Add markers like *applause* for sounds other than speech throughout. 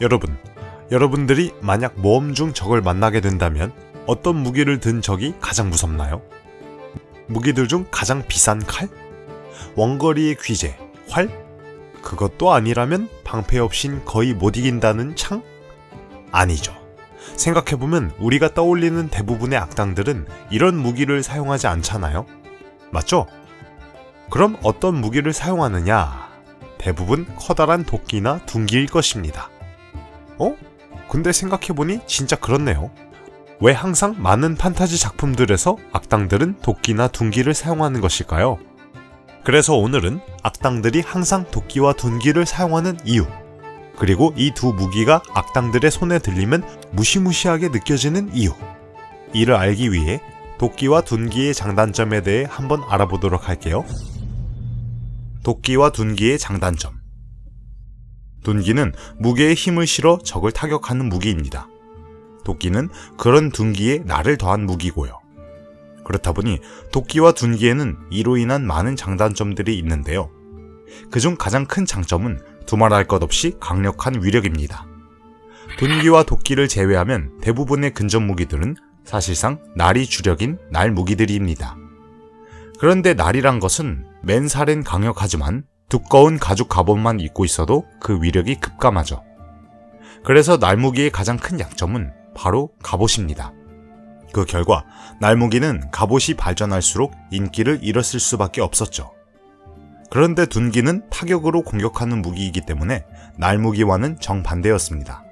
여러분, 여러분들이 만약 모험 중 적을 만나게 된다면 어떤 무기를 든 적이 가장 무섭나요? 무기들 중 가장 비싼 칼? 원거리의 귀재, 활? 그것도 아니라면 방패 없인 거의 못 이긴다는 창? 아니죠. 생각해보면 우리가 떠올리는 대부분의 악당들은 이런 무기를 사용하지 않잖아요? 맞죠? 그럼 어떤 무기를 사용하느냐? 대부분 커다란 도끼나 둔기일 것입니다. 어? 근데 생각해보니 진짜 그렇네요. 왜 항상 많은 판타지 작품들에서 악당들은 도끼나 둔기를 사용하는 것일까요? 그래서 오늘은 악당들이 항상 도끼와 둔기를 사용하는 이유, 그리고 이 두 무기가 악당들의 손에 들리면 무시무시하게 느껴지는 이유. 이를 알기 위해 도끼와 둔기의 장단점에 대해 한번 알아보도록 할게요. 도끼와 둔기의 장단점. 둔기는 무게에 힘을 실어 적을 타격하는 무기입니다. 도끼는 그런 둔기에 날을 더한 무기고요. 그렇다 보니 도끼와 둔기에는 이로 인한 많은 장단점들이 있는데요. 그중 가장 큰 장점은 두말할 것 없이 강력한 위력입니다. 둔기와 도끼를 제외하면 대부분의 근접 무기들은 사실상 날이 주력인 날 무기들입니다. 그런데 날이란 것은 맨살엔 강력하지만 두꺼운 가죽 갑옷만 입고 있어도 그 위력이 급감하죠. 그래서 날무기의 가장 큰 약점은 바로 갑옷입니다. 그 결과 날무기는 갑옷이 발전할수록 인기를 잃었을 수밖에 없었죠. 그런데 둔기는 타격으로 공격하는 무기이기 때문에 날무기와는 정반대였습니다.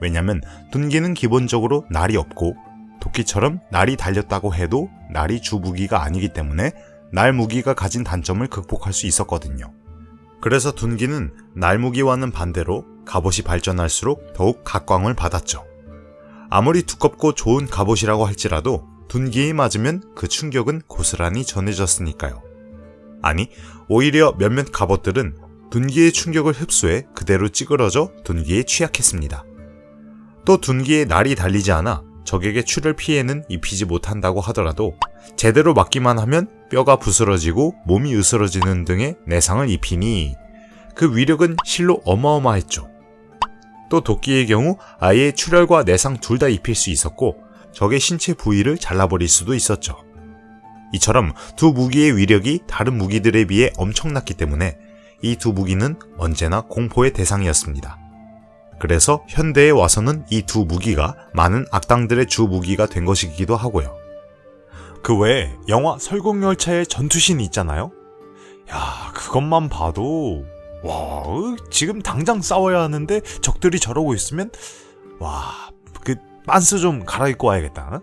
왜냐면 둔기는 기본적으로 날이 없고 도끼처럼 날이 달렸다고 해도 날이 주 무기가 아니기 때문에 날 무기가 가진 단점을 극복할 수 있었거든요. 그래서 둔기는 날 무기와는 반대로 갑옷이 발전할수록 더욱 각광을 받았죠. 아무리 두껍고 좋은 갑옷이라고 할지라도 둔기에 맞으면 그 충격은 고스란히 전해졌으니까요. 아니, 오히려 몇몇 갑옷들은 둔기의 충격을 흡수해 그대로 찌그러져 둔기에 취약했습니다. 또 둔기에 날이 달리지 않아 적에게 출혈 피해는 입히지 못한다고 하더라도 제대로 맞기만 하면 뼈가 부스러지고 몸이 으스러지는 등의 내상을 입히니 그 위력은 실로 어마어마했죠. 또 도끼의 경우 아예 출혈과 내상 둘 다 입힐 수 있었고 적의 신체 부위를 잘라버릴 수도 있었죠. 이처럼 두 무기의 위력이 다른 무기들에 비해 엄청났기 때문에 이 두 무기는 언제나 공포의 대상이었습니다. 그래서 현대에 와서는 이 두 무기가 많은 악당들의 주 무기가 된 것이기도 하고요. 그 외에 영화 설국열차의 전투신이 있잖아요? 야, 그것만 봐도 와, 지금 당장 싸워야 하는데 적들이 저러고 있으면 와, 그 빤스 좀 갈아입고 와야겠다.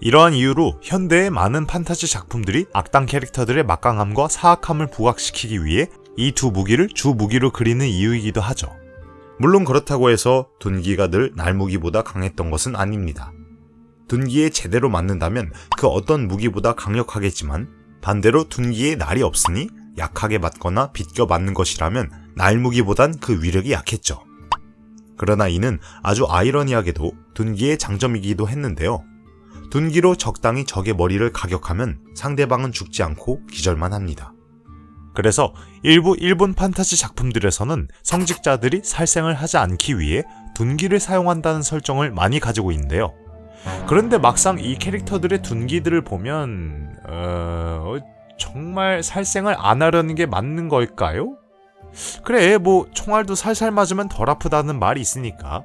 이러한 이유로 현대의 많은 판타지 작품들이 악당 캐릭터들의 막강함과 사악함을 부각시키기 위해 이 두 무기를 주 무기로 그리는 이유이기도 하죠. 물론 그렇다고 해서 둔기가 늘 날무기보다 강했던 것은 아닙니다. 둔기에 제대로 맞는다면 그 어떤 무기보다 강력하겠지만 반대로 둔기에 날이 없으니 약하게 맞거나 비껴 맞는 것이라면 날무기보단 그 위력이 약했죠. 그러나 이는 아주 아이러니하게도 둔기의 장점이기도 했는데요. 둔기로 적당히 적의 머리를 가격하면 상대방은 죽지 않고 기절만 합니다. 그래서 일부 일본 판타지 작품들에서는 성직자들이 살생을 하지 않기 위해 둔기를 사용한다는 설정을 많이 가지고 있는데요. 그런데 막상 이 캐릭터들의 둔기들을 보면 어, 정말 살생을 안 하려는 게 맞는 걸까요? 그래 뭐 총알도 살살 맞으면 덜 아프다는 말이 있으니까.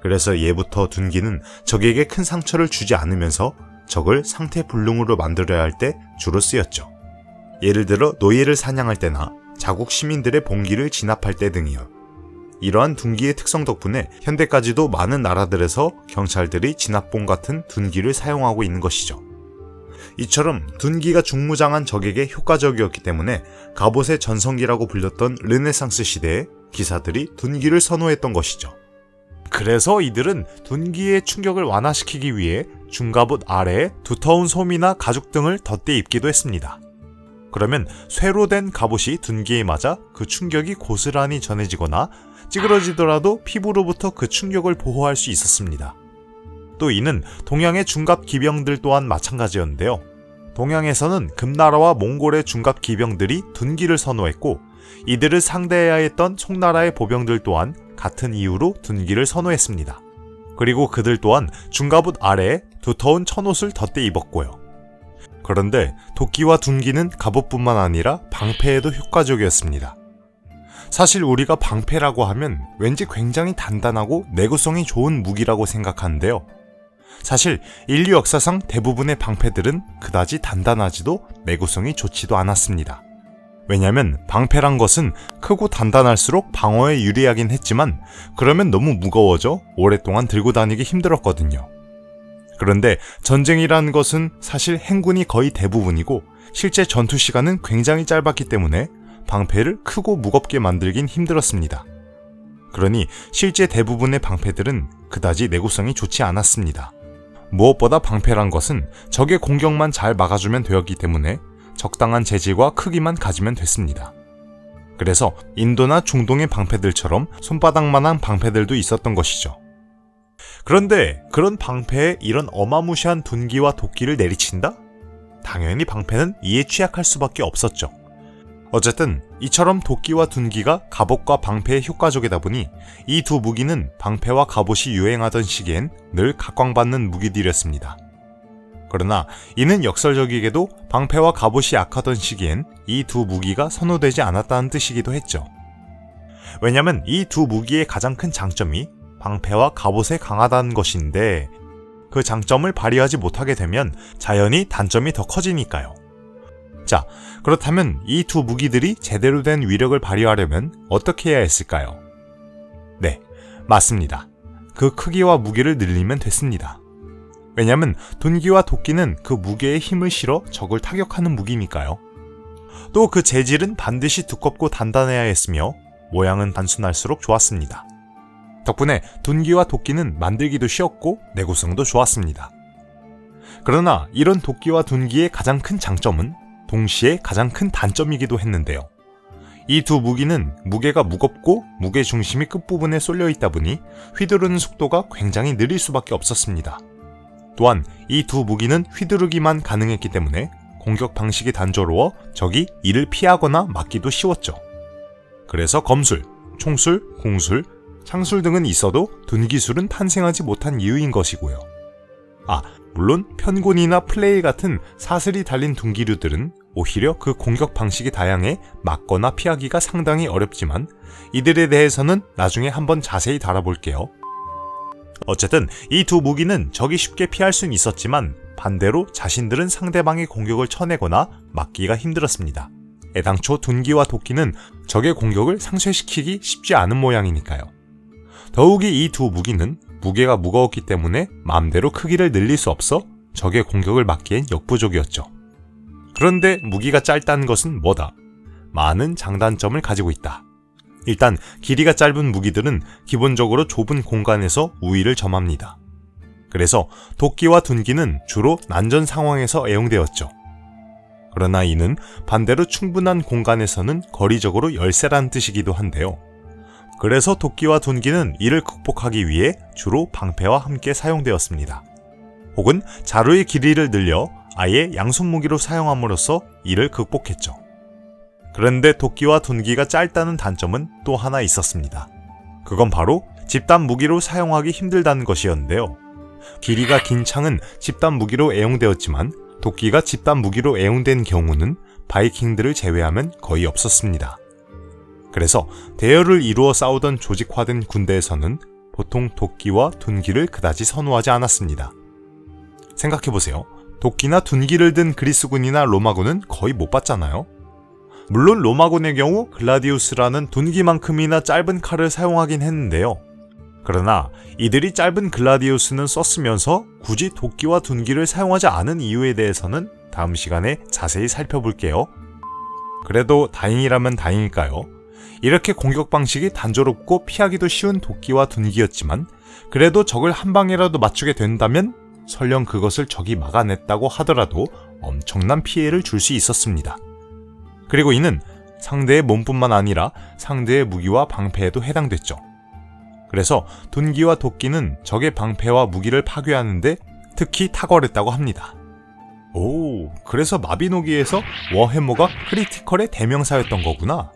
그래서 예부터 둔기는 적에게 큰 상처를 주지 않으면서 적을 상태 불능으로 만들어야 할 때 주로 쓰였죠. 예를 들어 노예를 사냥할 때나 자국 시민들의 봉기를 진압할 때 등이요. 이러한 둔기의 특성 덕분에 현대까지도 많은 나라들에서 경찰들이 진압봉 같은 둔기를 사용하고 있는 것이죠. 이처럼 둔기가 중무장한 적에게 효과적이었기 때문에 갑옷의 전성기라고 불렸던 르네상스 시대에 기사들이 둔기를 선호했던 것이죠. 그래서 이들은 둔기의 충격을 완화시키기 위해 중갑옷 아래에 두터운 솜이나 가죽 등을 덧대 입기도 했습니다. 그러면 쇠로 된 갑옷이 둔기에 맞아 그 충격이 고스란히 전해지거나 찌그러지더라도 피부로부터 그 충격을 보호할 수 있었습니다. 또 이는 동양의 중갑 기병들 또한 마찬가지였는데요. 동양에서는 금나라와 몽골의 중갑 기병들이 둔기를 선호했고 이들을 상대해야 했던 송나라의 보병들 또한 같은 이유로 둔기를 선호했습니다. 그리고 그들 또한 중갑옷 아래에 두터운 천옷을 덧대 입었고요. 그런데 도끼와 둔기는 갑옷뿐만 아니라 방패에도 효과적이었습니다. 사실 우리가 방패라고 하면 왠지 굉장히 단단하고 내구성이 좋은 무기라고 생각하는데요. 사실 인류 역사상 대부분의 방패들은 그다지 단단하지도 내구성이 좋지도 않았습니다. 왜냐면 방패란 것은 크고 단단할수록 방어에 유리하긴 했지만 그러면 너무 무거워져 오랫동안 들고 다니기 힘들었거든요. 그런데 전쟁이라는 것은 사실 행군이 거의 대부분이고 실제 전투 시간은 굉장히 짧았기 때문에 방패를 크고 무겁게 만들긴 힘들었습니다. 그러니 실제 대부분의 방패들은 그다지 내구성이 좋지 않았습니다. 무엇보다 방패란 것은 적의 공격만 잘 막아주면 되었기 때문에 적당한 재질과 크기만 가지면 됐습니다. 그래서 인도나 중동의 방패들처럼 손바닥만한 방패들도 있었던 것이죠. 그런데 그런 방패에 이런 어마무시한 둔기와 도끼를 내리친다? 당연히 방패는 이에 취약할 수밖에 없었죠. 어쨌든 이처럼 도끼와 둔기가 갑옷과 방패에 효과적이다 보니 이 두 무기는 방패와 갑옷이 유행하던 시기엔 늘 각광받는 무기들이었습니다. 그러나 이는 역설적이게도 방패와 갑옷이 약하던 시기엔 이 두 무기가 선호되지 않았다는 뜻이기도 했죠. 왜냐면 이 두 무기의 가장 큰 장점이 방패와 갑옷에 강하다는 것인데 그 장점을 발휘하지 못하게 되면 자연히 단점이 더 커지니까요. 자, 그렇다면 이 두 무기들이 제대로 된 위력을 발휘하려면 어떻게 해야 했을까요? 네, 맞습니다. 그 크기와 무게를 늘리면 됐습니다. 왜냐면 둔기와 도끼는 그 무게에 힘을 실어 적을 타격하는 무기니까요. 또 그 재질은 반드시 두껍고 단단해야 했으며 모양은 단순할수록 좋았습니다. 덕분에 둔기와 도끼는 만들기도 쉬웠고 내구성도 좋았습니다. 그러나 이런 도끼와 둔기의 가장 큰 장점은 동시에 가장 큰 단점이기도 했는데요. 이 두 무기는 무게가 무겁고 무게 중심이 끝부분에 쏠려 있다 보니 휘두르는 속도가 굉장히 느릴 수밖에 없었습니다. 또한 이 두 무기는 휘두르기만 가능했기 때문에 공격 방식이 단조로워 적이 이를 피하거나 막기도 쉬웠죠. 그래서 검술, 총술, 공술, 창술 등은 있어도 둔기술은 탄생하지 못한 이유인 것이고요. 아, 물론 편곤이나 플레이 같은 사슬이 달린 둔기류들은 오히려 그 공격 방식이 다양해 막거나 피하기가 상당히 어렵지만 이들에 대해서는 나중에 한번 자세히 다뤄볼게요. 어쨌든 이 두 무기는 적이 쉽게 피할 수는 있었지만 반대로 자신들은 상대방의 공격을 쳐내거나 막기가 힘들었습니다. 애당초 둔기와 도끼는 적의 공격을 상쇄시키기 쉽지 않은 모양이니까요. 더욱이 이 두 무기는 무게가 무거웠기 때문에 마음대로 크기를 늘릴 수 없어 적의 공격을 막기엔 역부족이었죠. 그런데 무기가 짧다는 것은 뭐다? 많은 장단점을 가지고 있다. 일단 길이가 짧은 무기들은 기본적으로 좁은 공간에서 우위를 점합니다. 그래서 도끼와 둔기는 주로 난전 상황에서 애용되었죠. 그러나 이는 반대로 충분한 공간에서는 거리적으로 열세란 뜻이기도 한데요. 그래서 도끼와 둔기는 이를 극복하기 위해 주로 방패와 함께 사용되었습니다. 혹은 자루의 길이를 늘려 아예 양손 무기로 사용함으로써 이를 극복했죠. 그런데 도끼와 둔기가 짧다는 단점은 또 하나 있었습니다. 그건 바로 집단 무기로 사용하기 힘들다는 것이었는데요. 길이가 긴 창은 집단 무기로 애용되었지만 도끼가 집단 무기로 애용된 경우는 바이킹들을 제외하면 거의 없었습니다. 그래서 대열을 이루어 싸우던 조직화된 군대에서는 보통 도끼와 둔기를 그다지 선호하지 않았습니다. 생각해보세요. 도끼나 둔기를 든 그리스군이나 로마군은 거의 못 봤잖아요. 물론 로마군의 경우 글라디우스라는 둔기만큼이나 짧은 칼을 사용하긴 했는데요. 그러나 이들이 짧은 글라디우스는 썼으면서 굳이 도끼와 둔기를 사용하지 않은 이유에 대해서는 다음 시간에 자세히 살펴볼게요. 그래도 다행이라면 다행일까요? 이렇게 공격 방식이 단조롭고 피하기도 쉬운 도끼와 둔기였지만 그래도 적을 한 방이라도 맞추게 된다면 설령 그것을 적이 막아냈다고 하더라도 엄청난 피해를 줄 수 있었습니다. 그리고 이는 상대의 몸뿐만 아니라 상대의 무기와 방패에도 해당됐죠. 그래서 둔기와 도끼는 적의 방패와 무기를 파괴하는데 특히 탁월했다고 합니다. 오, 그래서 마비노기에서 워해머가 크리티컬의 대명사였던 거구나.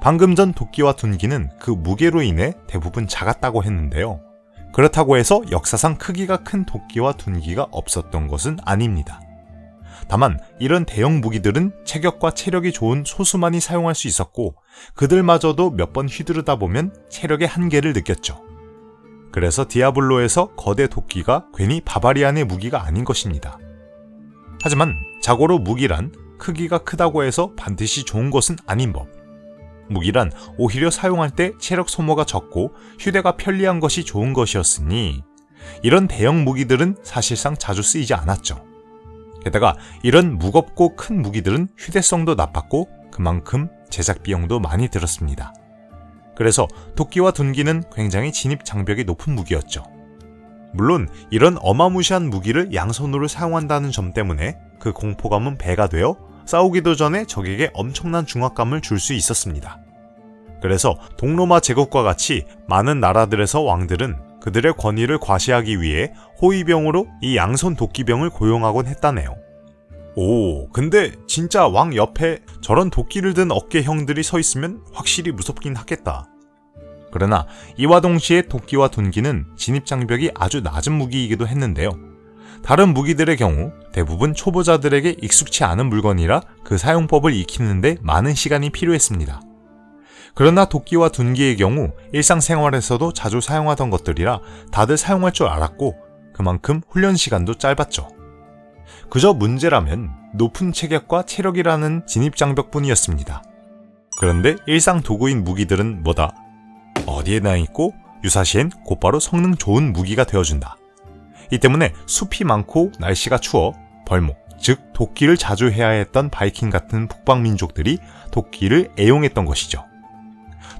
방금 전 도끼와 둔기는 그 무게로 인해 대부분 작았다고 했는데요. 그렇다고 해서 역사상 크기가 큰 도끼와 둔기가 없었던 것은 아닙니다. 다만 이런 대형 무기들은 체격과 체력이 좋은 소수만이 사용할 수 있었고 그들마저도 몇 번 휘두르다 보면 체력의 한계를 느꼈죠. 그래서 디아블로에서 거대 도끼가 괜히 바바리안의 무기가 아닌 것입니다. 하지만 자고로 무기란 크기가 크다고 해서 반드시 좋은 것은 아닌 법. 무기란 오히려 사용할 때 체력 소모가 적고 휴대가 편리한 것이 좋은 것이었으니 이런 대형 무기들은 사실상 자주 쓰이지 않았죠. 게다가 이런 무겁고 큰 무기들은 휴대성도 나빴고 그만큼 제작 비용도 많이 들었습니다. 그래서 도끼와 둔기는 굉장히 진입 장벽이 높은 무기였죠. 물론 이런 어마무시한 무기를 양손으로 사용한다는 점 때문에 그 공포감은 배가 되어 싸우기도 전에 적에게 엄청난 중압감을 줄 수 있었습니다. 그래서 동로마 제국과 같이 많은 나라들에서 왕들은 그들의 권위를 과시하기 위해 호위병으로 이 양손 도끼병을 고용하곤 했다네요. 오, 근데 진짜 왕 옆에 저런 도끼를 든 어깨 형들이 서 있으면 확실히 무섭긴 하겠다. 그러나 이와 동시에 도끼와 둔기는 진입 장벽이 아주 낮은 무기이기도 했는데요. 다른 무기들의 경우 대부분 초보자들에게 익숙치 않은 물건이라 그 사용법을 익히는데 많은 시간이 필요했습니다. 그러나 도끼와 둔기의 경우 일상생활에서도 자주 사용하던 것들이라 다들 사용할 줄 알았고 그만큼 훈련 시간도 짧았죠. 그저 문제라면 높은 체격과 체력이라는 진입장벽뿐이었습니다. 그런데 일상 도구인 무기들은 뭐다? 어디에나 있고 유사시엔 곧바로 성능 좋은 무기가 되어준다. 이 때문에 숲이 많고 날씨가 추워 벌목, 즉 도끼를 자주 해야 했던 바이킹 같은 북방 민족들이 도끼를 애용했던 것이죠.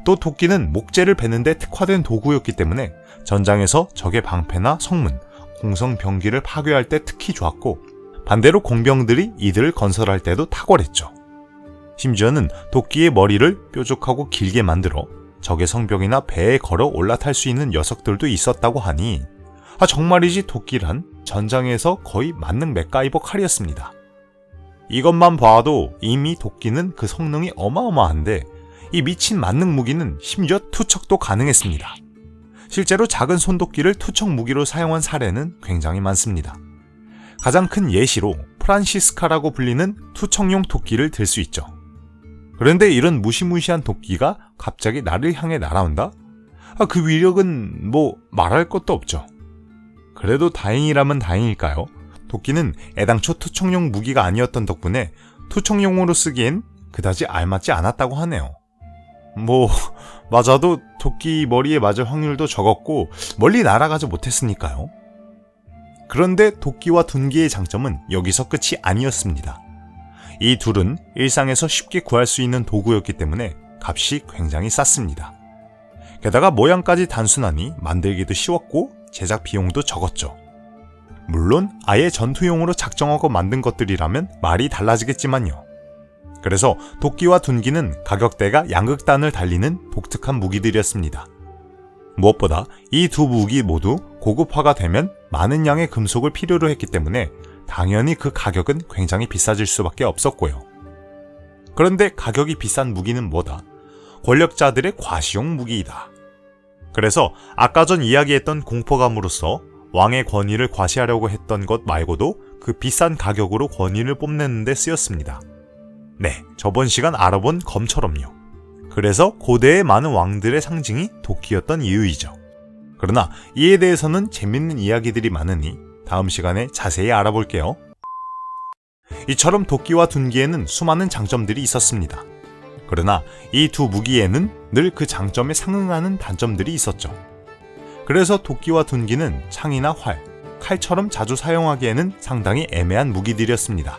또 도끼는 목재를 베는데 특화된 도구였기 때문에 전장에서 적의 방패나 성문, 공성 병기를 파괴할 때 특히 좋았고 반대로 공병들이 이들을 건설할 때도 탁월했죠. 심지어는 도끼의 머리를 뾰족하고 길게 만들어 적의 성벽이나 배에 걸어 올라탈 수 있는 녀석들도 있었다고 하니 아 정말이지 도끼란 전장에서 거의 만능 맥가이버 칼이었습니다. 이것만 봐도 이미 도끼는 그 성능이 어마어마한데 이 미친 만능 무기는 심지어 투척도 가능했습니다. 실제로 작은 손도끼를 투척 무기로 사용한 사례는 굉장히 많습니다. 가장 큰 예시로 프란시스카라고 불리는 투척용 도끼를 들 수 있죠. 그런데 이런 무시무시한 도끼가 갑자기 나를 향해 날아온다? 아, 그 위력은 뭐 말할 것도 없죠. 그래도 다행이라면 다행일까요? 도끼는 애당초 투척용 무기가 아니었던 덕분에 투척용으로 쓰기엔 그다지 알맞지 않았다고 하네요. 뭐 *laughs* 맞아도 도끼 머리에 맞을 확률도 적었고 멀리 날아가지 못했으니까요. 그런데 도끼와 둔기의 장점은 여기서 끝이 아니었습니다. 이 둘은 일상에서 쉽게 구할 수 있는 도구였기 때문에 값이 굉장히 쌌습니다. 게다가 모양까지 단순하니 만들기도 쉬웠고 제작 비용도 적었죠. 물론 아예 전투용으로 작정하고 만든 것들이라면 말이 달라지겠지만요. 그래서 도끼와 둔기는 가격대가 양극단을 달리는 독특한 무기들이었습니다. 무엇보다 이 두 무기 모두 고급화가 되면 많은 양의 금속을 필요로 했기 때문에 당연히 그 가격은 굉장히 비싸질 수밖에 없었고요. 그런데 가격이 비싼 무기는 뭐다? 권력자들의 과시용 무기이다. 그래서 아까 전 이야기했던 공포감으로서 왕의 권위를 과시하려고 했던 것 말고도 그 비싼 가격으로 권위를 뽐내는데 쓰였습니다. 네, 저번 시간 알아본 검처럼요. 그래서 고대의 많은 왕들의 상징이 도끼였던 이유이죠. 그러나 이에 대해서는 재밌는 이야기들이 많으니 다음 시간에 자세히 알아볼게요. 이처럼 도끼와 둔기에는 수많은 장점들이 있었습니다. 그러나 이 두 무기에는 늘 그 장점에 상응하는 단점들이 있었죠. 그래서 도끼와 둔기는 창이나 활, 칼처럼 자주 사용하기에는 상당히 애매한 무기들이었습니다.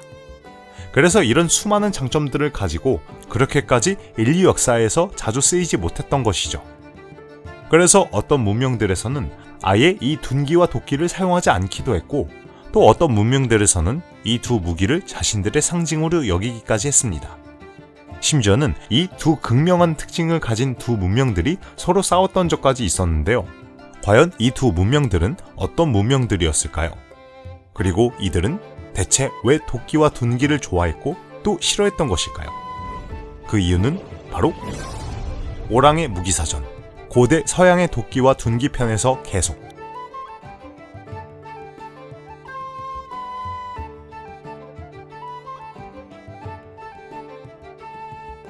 그래서 이런 수많은 장점들을 가지고 그렇게까지 인류 역사에서 자주 쓰이지 못했던 것이죠. 그래서 어떤 문명들에서는 아예 이 둔기와 도끼를 사용하지 않기도 했고 또 어떤 문명들에서는 이 두 무기를 자신들의 상징으로 여기기까지 했습니다. 심지어는 이 두 극명한 특징을 가진 두 문명들이 서로 싸웠던 적까지 있었는데요. 과연 이 두 문명들은 어떤 문명들이었을까요? 그리고 이들은 대체 왜 도끼와 둔기를 좋아했고 또 싫어했던 것일까요? 그 이유는 바로 오랑의 무기사전 고대 서양의 도끼와 둔기 편에서 계속